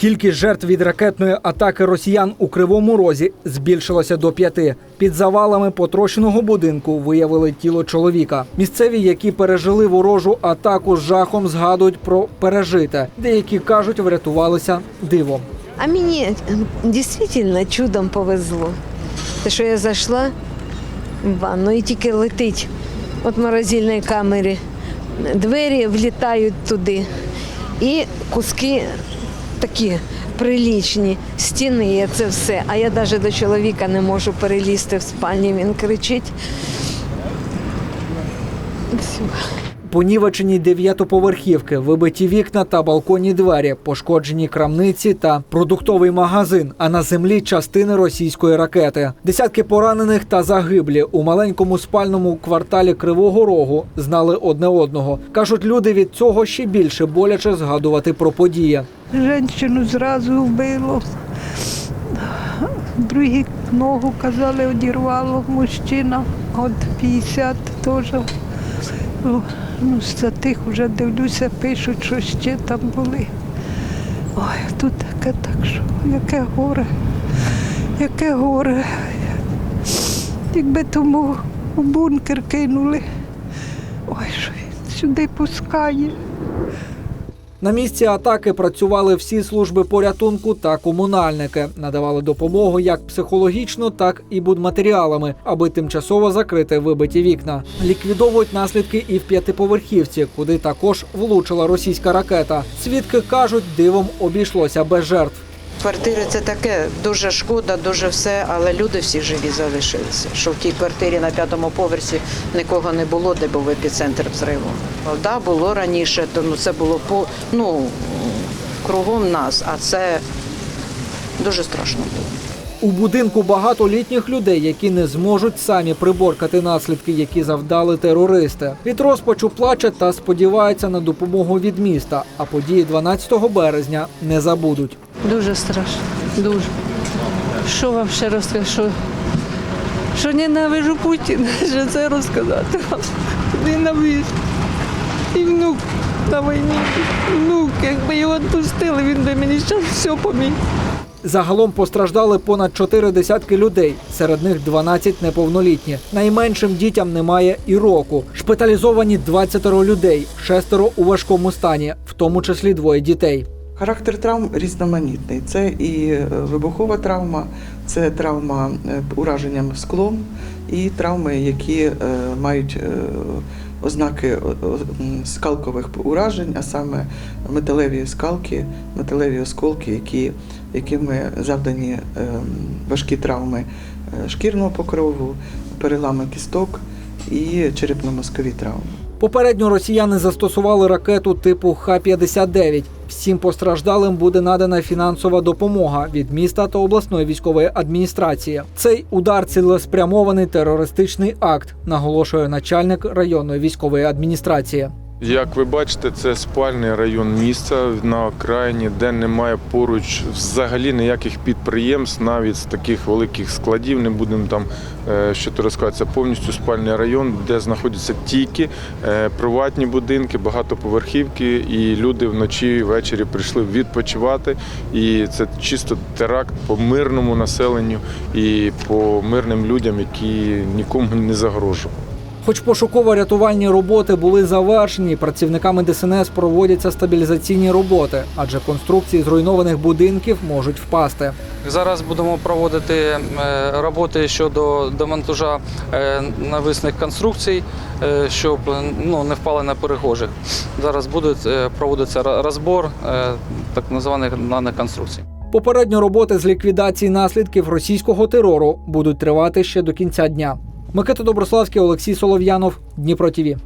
Кількість жертв від ракетної атаки росіян у Кривому Розі збільшилося до п'яти. Під завалами потрощеного будинку виявили тіло чоловіка. Місцеві, які пережили ворожу атаку з жахом, згадують про пережите. Деякі кажуть, врятувалися дивом. А мені дійсно чудом повезло. Те, що я зайшла в ванну і тільки летить від морозильної камери. Двері влітають туди. І куски такі прилічні, стіни, це все. А я навіть до чоловіка не можу перелізти в спальні, він кричить. Понівечені дев'ятоповерхівки, вибиті вікна та балконні двері, пошкоджені крамниці та продуктовий магазин. А на землі частини російської ракети. Десятки поранених та загиблі у маленькому спальному кварталі Кривого Рогу знали одне одного. кажуть, люди від цього ще більше боляче згадувати про події. Женщину зразу вбило. Другий ногу, казали, одірвало мужчина. От 50 теж. Ну, з тих вже дивлюся, пишуть, що ще там були. Ой, тут таке так, що яке горе, яке горе. Якби тому у бункер кинули. Ой, що він сюди пускає. На місці атаки працювали всі служби порятунку та комунальники. Надавали допомогу як психологічно, так і будматеріалами, аби тимчасово закрити вибиті вікна. Ліквідовують наслідки і в п'ятиповерхівці, куди також влучила російська ракета. Свідки кажуть, дивом обійшлося без жертв. Квартири це таке, дуже шкода, дуже все, але люди всі живі залишилися. Що в тій квартирі на п'ятому поверсі нікого не було, де був епіцентр взриву. Так, да, було раніше, то ну, це було по ну кругом нас, а це дуже страшно було. У будинку багато літніх людей, які не зможуть самі приборкати наслідки, які завдали терористи. Від розпачу плаче та сподівається на допомогу від міста. А події 12 березня не забудуть. Дуже страшно, дуже. Що вам ще розказати? Що, що ненавижу Путіна, що це розказати вам. Ненавижу. І внук на війні. Внук, якби його відпустили, він би мені зараз все поміг. Загалом постраждали понад чотири десятки людей, серед них 12 неповнолітні. Найменшим дітям немає і року. Шпиталізовані 20 людей, шестеро у важкому стані, в тому числі двоє дітей. Характер травм різноманітний. Це і е, вибухова травма, це травма е, ураженням склом, і травми, які е, мають ознаки скалкових уражень, а саме металеві скалки, металеві осколки, які, якими завдані важкі травми шкірного покрову, перелами кісток і черепно-мозкові травми. Попередньо росіяни застосували ракету типу Х-59. Всім постраждалим буде надана фінансова допомога від міста та обласної військової адміністрації. Цей удар цілеспрямований терористичний акт, наголошує начальник районної військової адміністрації. Як ви бачите, це спальний район міста на окраїні, де немає поруч взагалі ніяких підприємств, навіть з таких великих складів. Не будемо там е, що то розказати. Це повністю спальний район, де знаходяться тільки е, приватні будинки, багатоповерхівки, і люди вночі ввечері прийшли відпочивати. І це чисто теракт по мирному населенню і по мирним людям, які нікому не загрожували. Хоч пошуково-рятувальні роботи були завершені, працівниками ДСНС проводяться стабілізаційні роботи, адже конструкції зруйнованих будинків можуть впасти. Зараз будемо проводити е, роботи щодо демонтажа е, нависних конструкцій, е, щоб ну, не впали на перехожих. Зараз буде проводитися ро- розбор так званих даних конструкцій. Попередньо роботи з ліквідації наслідків російського терору будуть тривати ще до кінця дня. Микита Доброславський, Олексій Солов'янов, Дніпро ТІВІ.